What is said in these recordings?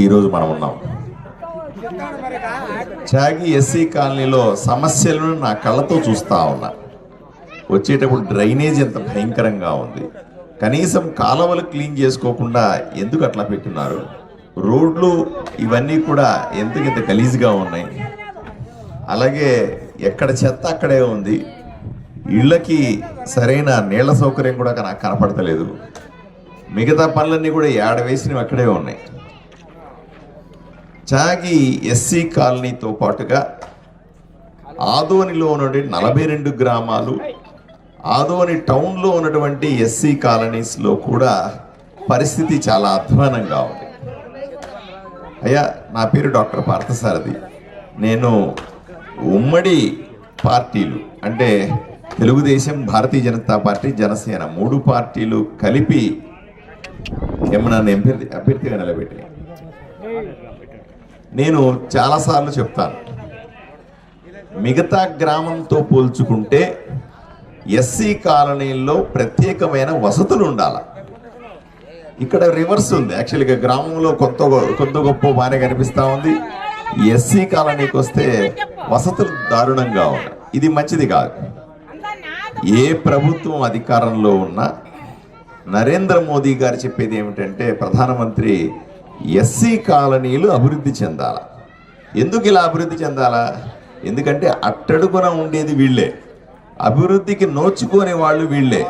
ఈరోజు మనం ఉన్నాం. త్యాగి ఎస్సీ కాలనీలో సమస్యలను నా కళ్ళతో చూస్తా ఉన్నా. వచ్చేటప్పుడు డ్రైనేజ్ ఎంత భయంకరంగా ఉంది. కనీసం కాలువలు క్లీన్ చేసుకోకుండా ఎందుకు అట్లా పెట్టున్నారు రోడ్లు ఇవన్నీ కూడా ఎందుకు గలీజ్గా ఉన్నాయి? అలాగే ఎక్కడ చెత్త అక్కడే ఉంది. ఇళ్ళకి సరైన నీళ్ళ సౌకర్యం కూడా నాకు కనపడతలేదు. మిగతా పనులన్నీ కూడా ఏడ వేసినవి అక్కడే ఉన్నాయి. చాగి ఎస్సీ కాలనీతో పాటుగా ఆదోనిలో ఉన్నటువంటి నలభై రెండు గ్రామాలు ఆదోని టౌన్లో ఉన్నటువంటి ఎస్సీ కాలనీస్లో కూడా పరిస్థితి చాలా అధ్వానంగా ఉంది. అయ్యా నా పేరు డాక్టర్ పార్థసారథి. నేను ఉమ్మడి పార్టీలు అంటే తెలుగుదేశం భారతీయ జనతా పార్టీ జనసేన మూడు పార్టీలు కలిపి ఏమన్నా అభ్యర్థి అభ్యర్థిగా నిలబెట్టి. నేను చాలాసార్లు చెప్తాను. మిగతా గ్రామంతో పోల్చుకుంటే ఎస్సీ కాలనీల్లో ప్రత్యేకమైన వసతులు ఉండాలి. ఇక్కడ రివర్స్ ఉంది. యాక్చువల్గా గ్రామంలో కొత్త కొత్త గొప్ప బాగానే కనిపిస్తూ ఉంది. ఎస్సీ కాలనీకి వస్తే వసతులు దారుణంగా ఉన్నాయి. ఇది మంచిది కాదు. ఏ ప్రభుత్వం అధికారంలో ఉన్నా నరేంద్ర మోదీ గారు చెప్పేది ఏమిటంటే ప్రధానమంత్రి ఎస్సీ కాలనీలు అభివృద్ధి చెందాల. ఎందుకు ఇలా అభివృద్ధి చెందాలా? ఎందుకంటే అట్టడుగున ఉండేది వీళ్ళే. అభివృద్ధికి నోచుకోని వాళ్ళు వీళ్ళే.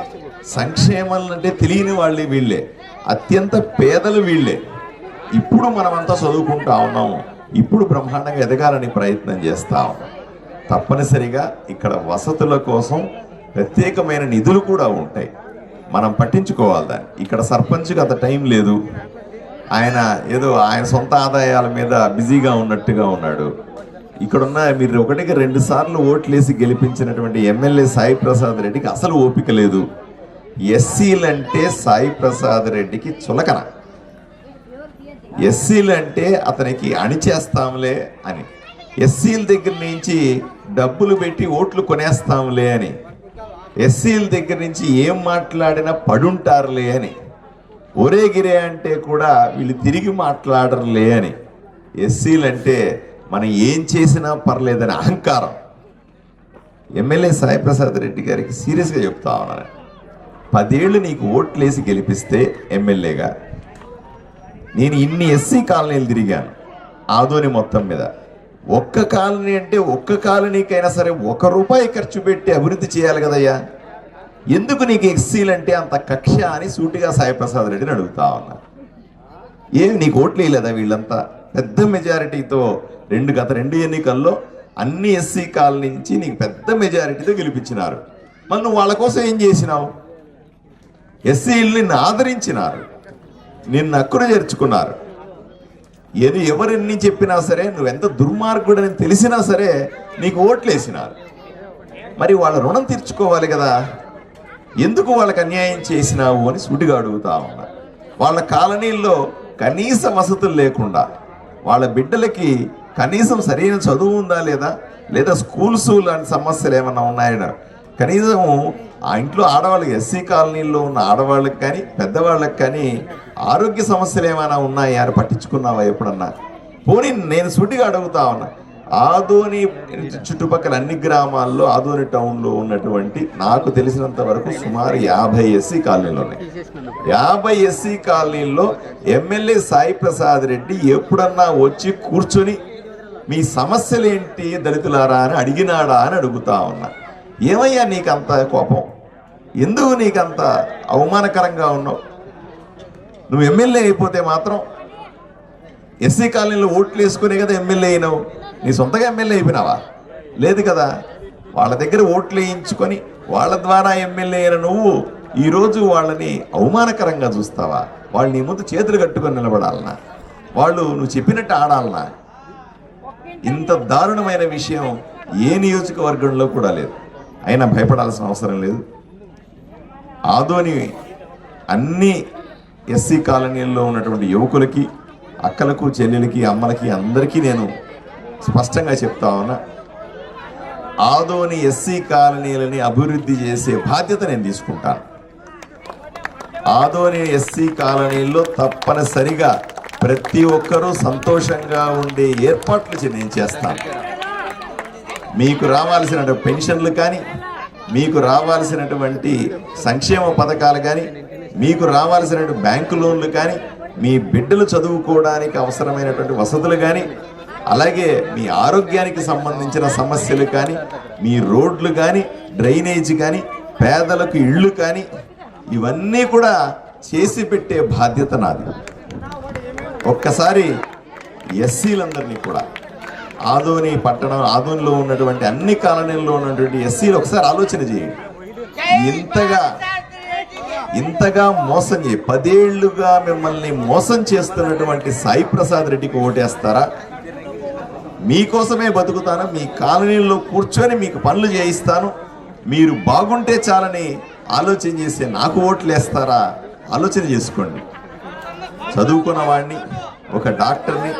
సంక్షేమం అంటే తెలియని వాళ్ళే వీళ్ళే. అత్యంత పేదలు వీళ్ళే. ఇప్పుడు మనమంతా చదువుకుంటా ఉన్నాము. ఇప్పుడు బ్రహ్మాండంగా ఎదగాలని ప్రయత్నం చేస్తా ఉన్నాం. తప్పనిసరిగా ఇక్కడ వసతుల కోసం ప్రత్యేకమైన నిధులు కూడా ఉంటాయి. మనం పట్టించుకోవాలి దాన్ని. ఇక్కడ సర్పంచ్కి అంత టైం లేదు. ఆయన ఏదో ఆయన సొంత ఆదాయాల మీద బిజీగా ఉన్నట్టుగా ఉన్నాడు. ఇక్కడున్న మీరు ఒకటికి రెండు సార్లు ఓట్లేసి గెలిపించినటువంటి ఎమ్మెల్యే సాయి ప్రసాద్ రెడ్డికి అసలు ఓపిక లేదు. ఎస్సీలంటే సాయి ప్రసాద్ రెడ్డికి చులకన. ఎస్సీలు అంటే అతనికి అణిచేస్తాంలే అని. ఎస్సీల దగ్గర నుంచి డబ్బులు పెట్టి ఓట్లు కొనేస్తాంలే అని. ఎస్సీల దగ్గర నుంచి ఏం మాట్లాడినా పడుంటారులే అని. ఒరే గిరే అంటే కూడా వీళ్ళు తిరిగి మాట్లాడరులే అని. ఎస్సీలు అంటే మనం ఏం చేసినా పర్లేదని అహంకారం. ఎమ్మెల్యే సాయిప్రసాద్ రెడ్డి గారికి సీరియస్గా చెప్తా ఉన్నాను. పదేళ్ళు నీకు ఓట్లేసి గెలిపిస్తే ఎమ్మెల్యేగా. నేను ఇన్ని ఎస్సీ కాలనీలు తిరిగాను. ఆదోని మొత్తం మీద. ఒక్క కాలనీ అంటే ఒక్క కాలనీకైనా సరే ఒక రూపాయి ఖర్చు పెట్టి అభివృద్ధి చేయాలి కదయ్యా. ఎందుకు నీకు ఎస్సీలు అంటే అంత కక్ష అని సూటిగా సాయిప్రసాద్ రెడ్డిని అడుగుతా ఉన్నా. ఏం నీకు ఓట్లు వేయలేదా వీళ్ళంతా? పెద్ద మెజారిటీతో రెండు గత రెండు ఎన్నికల్లో అన్ని ఎస్సీ కాలనీ నుంచి నీకు పెద్ద మెజారిటీతో గెలిపించినారు. మరి నువ్వు వాళ్ళ కోసం ఏం చేసినావు? ఎస్సీలు నిన్ను ఆదరించినారు. నిన్ను అక్కున చేర్చుకున్నారు. ఏది ఎవరెన్ని చెప్పినా సరే నువ్వు ఎంత దుర్మార్గుడని తెలిసినా సరే నీకు ఓట్లేసినారు. మరి వాళ్ళ రుణం తీర్చుకోవాలి కదా. ఎందుకు వాళ్ళకి అన్యాయం చేసినావు అని సుడిగా అడుగుతా ఉన్నా. వాళ్ళ కాలనీల్లో కనీస వసతులు లేకుండా వాళ్ళ బిడ్డలకి కనీసం సరైన చదువు ఉందా లేదా లేదా స్కూల్స్ లాంటి సమస్యలు ఏమైనా ఉన్నాయన? కనీసం ఆ ఇంట్లో ఆడవాళ్ళకి ఎస్సీ కాలనీల్లో ఉన్న ఆడవాళ్ళకి కానీ పెద్దవాళ్ళకి కానీ ఆరోగ్య సమస్యలు ఏమైనా ఉన్నాయా అని పట్టించుకున్నావా ఎప్పుడన్నా? పోనీ నేను సుడిగా అడుగుతా ఉన్నా. ఆదోని చుట్టుపక్కల అన్ని గ్రామాల్లో ఆదోని టౌన్లో ఉన్నటువంటి నాకు తెలిసినంత వరకు సుమారు యాభై ఎస్సీ కాలనీలు ఉన్నాయి. యాభై ఎస్సీ కాలనీల్లో ఎమ్మెల్యే సాయి ప్రసాద్ రెడ్డి ఎప్పుడన్నా వచ్చి కూర్చొని మీ సమస్యలు ఏంటి దళితులారా అని అడిగినాడా అని అడుగుతా ఉన్నా. ఏమయ్యా నీకంత కోపం? ఎందుకు నీకంత అవమానకరంగా ఉన్నావు? నువ్వు ఎమ్మెల్యే అయిపోతే మాత్రం ఎస్సీ కాలనీలో ఓట్లు వేసుకునే కదా ఎమ్మెల్యే అయినావు. నీ సొంతగా ఎమ్మెల్యే అయిపోయినావా? లేదు కదా. వాళ్ళ దగ్గర ఓట్లు వేయించుకొని వాళ్ళ ద్వారా ఎమ్మెల్యే అయిన నువ్వు ఈరోజు వాళ్ళని అవమానకరంగా చూస్తావా? వాళ్ళు నీ ముందు చేతులు కట్టుకొని నిలబడాలనా? వాళ్ళు నువ్వు చెప్పినట్టు ఆడాలనా? ఇంత దారుణమైన విషయం ఏ నియోజకవర్గంలో కూడా లేదు. అయినా భయపడాల్సిన అవసరం లేదు. ఆదోని అన్ని ఎస్సీ కాలనీల్లో ఉన్నటువంటి యువకులకి అక్కలకు చెల్లెలకి అమ్మలకి అందరికీ నేను స్పష్టంగా చెప్తా ఉన్నా. ఆదోని ఎస్సీ కాలనీలని అభివృద్ధి చేసే బాధ్యత నేను తీసుకుంటాను. ఆదోని ఎస్సీ కాలనీల్లో తప్పనిసరిగా ప్రతి ఒక్కరూ సంతోషంగా ఉండే ఏర్పాట్లు నేను చేస్తాను. మీకు రావాల్సిన పెన్షన్లు కానీ మీకు రావాల్సినటువంటి సంక్షేమ పథకాలు కానీ మీకు రావాల్సినటువంటి బ్యాంకు లోన్లు కానీ మీ బిడ్డలు చదువుకోవడానికి అవసరమైనటువంటి వసతులు కానీ అలాగే మీ ఆరోగ్యానికి సంబంధించిన సమస్యలు కానీ మీ రోడ్లు కానీ డ్రైనేజ్ కానీ పేదలకు ఇళ్ళు కానీ ఇవన్నీ కూడా చేసి పెట్టే బాధ్యత నాది. ఒక్కసారి ఎస్సీలందరినీ కూడా ఆదోని పట్టణం ఆదోనిలో ఉన్నటువంటి అన్ని కాలనీల్లో ఉన్నటువంటి ఎస్సీలు ఒకసారి ఆలోచన చేయండి. ఇంతగా ఇంతగా మోసం చేయి పదేళ్ళుగా మిమ్మల్ని మోసం చేస్తున్నటువంటి సాయి ప్రసాద్ రెడ్డికి ఓటేస్తారా? మీకోసమే బతుకుతాను మీ కాలనీల్లో కూర్చొని మీకు పనులు చేయిస్తాను. మీరు బాగుంటే చాలని ఆలోచన చేస్తే నాకు ఓట్లు వేస్తారా ఆలోచన చేసుకోండి. చదువుకున్న వాడిని ఒక డాక్టర్ని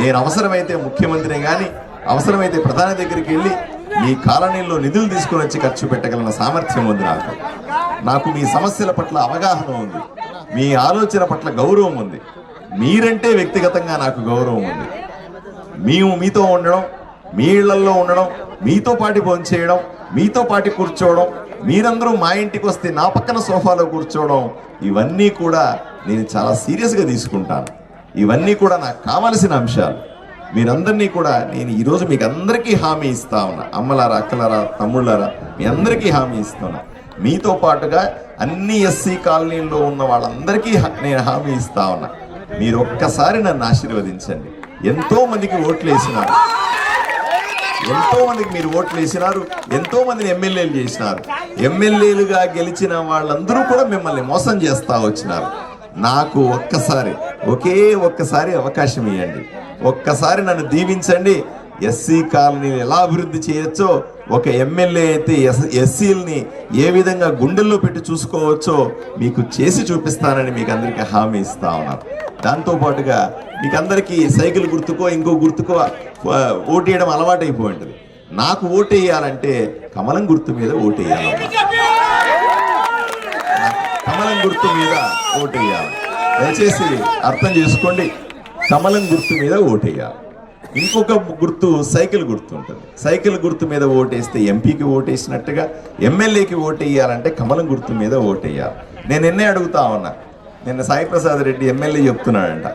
నేను అవసరమైతే ముఖ్యమంత్రిని కానీ అవసరమైతే ప్రధాని దగ్గరికి వెళ్ళి మీ కాలనీలో నిధులు తీసుకొని వచ్చి ఖర్చు పెట్టగలన సామర్థ్యం ఉంది నాకు. నాకు మీ సమస్యల పట్ల అవగాహన ఉంది. మీ ఆలోచన పట్ల గౌరవం ఉంది. మీరంటే వ్యక్తిగతంగా నాకు గౌరవం ఉంది. మేము మీతో ఉండడం మీ ఇళ్ళలో ఉండడం మీతో పాటి భోంచేయడం మీతో పాటి కూర్చోవడం మీరందరూ మా ఇంటికి వస్తే నా పక్కన సోఫాలో కూర్చోవడం ఇవన్నీ కూడా నేను చాలా సీరియస్గా తీసుకుంటాను. ఇవన్నీ కూడా నాకు కావలసిన అంశాలు. మీరందరినీ కూడా నేను ఈరోజు మీకు అందరికీ హామీ ఇస్తా ఉన్నా. అమ్మలారా అక్కలారా తమ్ముళ్ళారా మీ అందరికీ హామీ ఇస్తున్నా మీతో పాటుగా అన్ని ఎస్సీ కాలనీల్లో ఉన్న వాళ్ళందరికీ నేను హామీ ఇస్తా ఉన్నా. మీరు ఒక్కసారి నన్ను ఆశీర్వదించండి. ఎంతో మందికి ఓట్లు వేసినారు. ఎంతో మందికి మీరు ఓట్లు వేసినారు. ఎంతో మందిని ఎమ్మెల్యేలు చేసినారు. ఎమ్మెల్యేలుగా గెలిచిన వాళ్ళందరూ కూడా మిమ్మల్ని మోసం చేస్తా వచ్చినారు. నాకు ఒక్కసారి ఒకే ఒక్కసారి అవకాశం ఇవ్వండి ఒక్కసారి నన్ను దీవించండి. ఎస్సీ కాలనీని ఎలా అభివృద్ధి చేయొచ్చో ఒక ఎమ్మెల్యే అయితే ఎస్ ఎస్సీలని ఏ విధంగా గుండెల్లో పెట్టి చూసుకోవచ్చో మీకు చేసి చూపిస్తానని మీకు అందరికీ హామీ ఇస్తా ఉన్నారు దాంతో పాటుగా మీకు అందరికీ సైకిల్ గుర్తుకో ఇంకో గుర్తుకో ఓటు వేయడం అలవాటైపోయి ఉంటుంది నాకు ఓటు వేయాలంటే కమలం గుర్తు మీద ఓటు ఓటేయాలమ్మా కమలం గుర్తు మీద ఓటు వేయాలి దయచేసి అర్థం చేసుకోండి. కమలం గుర్తు మీద ఓటేయాలి. ఇంకొక గుర్తు సైకిల్ గుర్తు ఉంటుంది. సైకిల్ గుర్తు మీద ఓటేస్తే ఎంపీకి ఓటేసినట్టుగా ఎమ్మెల్యేకి ఓటేయాలంటే కమలం గుర్తు మీద ఓటేయాలి. నేను ఎన్నే అడుగుతా ఉన్నా నిన్న సాయి ప్రసాద్ రెడ్డి ఎమ్మెల్యే చెప్తున్నాడంట.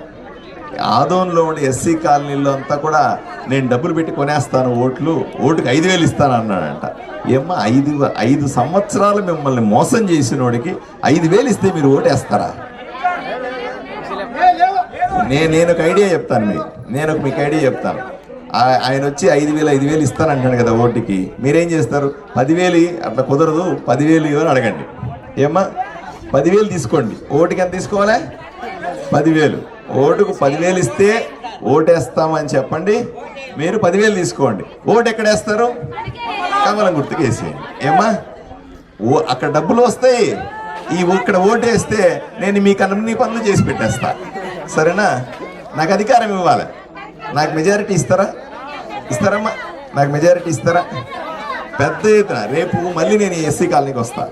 ఆదోన్లో ఉండే ఎస్సీ కాలనీలో అంతా కూడా నేను డబ్బులు పెట్టి కొనేస్తాను ఓట్లు ఓటుకి ఐదు వేలు ఇస్తాను అన్నాడంట. ఏమ్మా ఐదు ఐదు సంవత్సరాలు మిమ్మల్ని మోసం చేసినోడికి ఐదు వేలు ఇస్తే మీరు ఓటేస్తారా? నేను నేను ఒక ఐడియా చెప్తాను మీకు. నేను ఒక మీకు ఐడియా చెప్తాను. ఆ- ఆయన వచ్చి ఐదు వేలు ఐదు వేలు ఇస్తాను అంటాడు కదా ఓటుకి. మీరేం చేస్తారు? పదివేలు అట్లా కుదరదు. పదివేలు ఇవ్వని అడగండి. ఏమ్మా? పదివేలు తీసుకోండి. ఓటుకి ఎంత తీసుకోవాలా? పదివేలు. ఓటుకు పదివేలు ఇస్తే ఓటేస్తామని చెప్పండి. మీరు పదివేలు తీసుకోండి. ఓటు ఎక్కడ వేస్తారు? కమలం గుర్తుకు వేసేయండి. ఏమ్మా? ఓ అక్కడ డబ్బులు వస్తాయి. ఈ ఇక్కడ ఓటేస్తే నేను మీ కన్నీ పనులు చేసి పెట్టేస్తాను సరేనా? నాకు అధికారం ఇవ్వాలి. నాకు మెజారిటీ ఇస్తారా? ఇస్తారమ్మా. నాకు మెజారిటీ ఇస్తారా? పెద్ద ఎత్తున. రేపు మళ్ళీ నేను ఎస్సీ కాలనీకి వస్తా.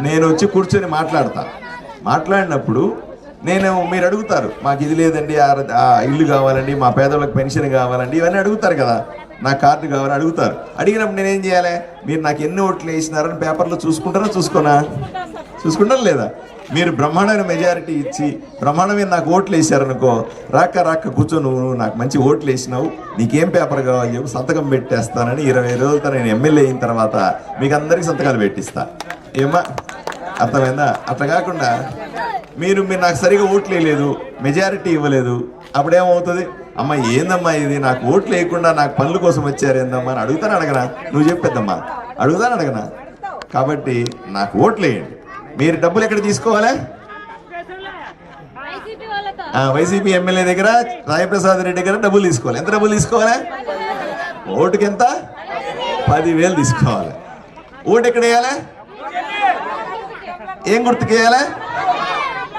నేను వచ్చి కూర్చొని మాట్లాడతా. మాట్లాడినప్పుడు నేను మీరు అడుగుతారు మాకు ఇది లేదండి ఆ- ఇల్లు కావాలండి మా పేదవాళ్ళకి పెన్షన్ కావాలండి ఇవన్నీ అడుగుతారు కదా. నా కార్డు కావాలని అడుగుతారు. అడిగినప్పుడు నేనేం చేయాలి? మీరు నాకు ఎన్ని ఓట్లు వేసినారని పేపర్లో చూసుకుంటారా చూసుకోనా? చూసుకుంటారా లేదా? మీరు బ్రహ్మాండమైన మెజారిటీ ఇచ్చి బ్రహ్మాండమైన నాకు ఓట్లు వేసారనుకో రాక రాక కూర్చో నువ్వు నాకు మంచి ఓట్లు వేసినావు నీకేం పేపర్ కావాలి చెప్పి సంతకం పెట్టేస్తానని ఇరవై రోజులతో నేను ఎమ్మెల్యే అయిన తర్వాత మీకు అందరికీ సంతకాలు పెట్టిస్తా. ఏమా అర్థమైందా? అట్లా కాకుండా మీరు మీరు నాకు సరిగా ఓట్లు వేయలేదు మెజారిటీ ఇవ్వలేదు అప్పుడేమవుతుంది? అమ్మ ఏందమ్మా ఇది? నాకు ఓట్లు వేయకుండా నాకు పనుల కోసం వచ్చారు ఏందమ్మా అని అడుగుతాను అడగనా? నువ్వు చెప్పేద్దమ్మా. అడుగుతాను అడగనా? కాబట్టి నాకు ఓట్లు వేయండి. మీరు డబ్బులు ఎక్కడ తీసుకోవాలా? వైసీపీ ఎమ్మెల్యే దగ్గర రాయప్రసాద్ రెడ్డి దగ్గర డబ్బులు తీసుకోవాలి. ఎంత డబ్బులు తీసుకోవాలి? ఓటుకి ఎంత పదివేలు తీసుకోవాలి. ఓటు ఎక్కడ వేయాలి? ఏం గుర్తుకు వేయాలి?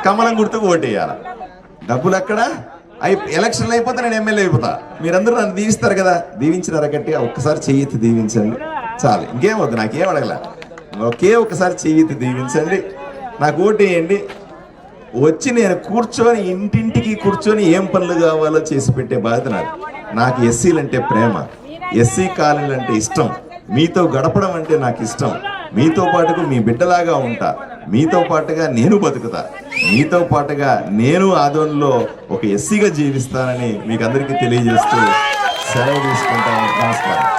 కమలం గుర్తుకు ఓటు వేయాలి. డబ్బులు ఎక్కడ? అయి ఎలక్షన్లు అయిపోతే నేను ఎమ్మెల్యే అయిపోతా. మీరందరూ నన్ను దీవిస్తారు కదా. దీవించినారా గట్టిగా? ఒక్కసారి చెయ్యెత్తి దీవించండి. చాలు. ఇంకేం వద్దు నాకేం అడగల. ఒకే ఒకసారి చెయ్యెత్తి దీవించండి నాకు ఓటేయండి వేయండి. వచ్చి నేను కూర్చొని ఇంటింటికి కూర్చొని ఏం పనులు కావాలో చేసి పెట్టే బాధ్యత నాకు నాకు ఎస్సీలు అంటే ప్రేమ. ఎస్సీ కాలనీలు అంటే ఇష్టం. మీతో గడపడం అంటే నాకు ఇష్టం. మీతో పాటుగా మీ బిడ్డలాగా ఉంటా. మీతో పాటుగా నేను బతుకుతా. మీతో పాటుగా నేను ఆదోన్లో ఒక ఎస్సీగా జీవిస్తానని మీకు అందరికీ తెలియజేస్తూ సెలవు తీసుకుంటాను. నమస్కారం.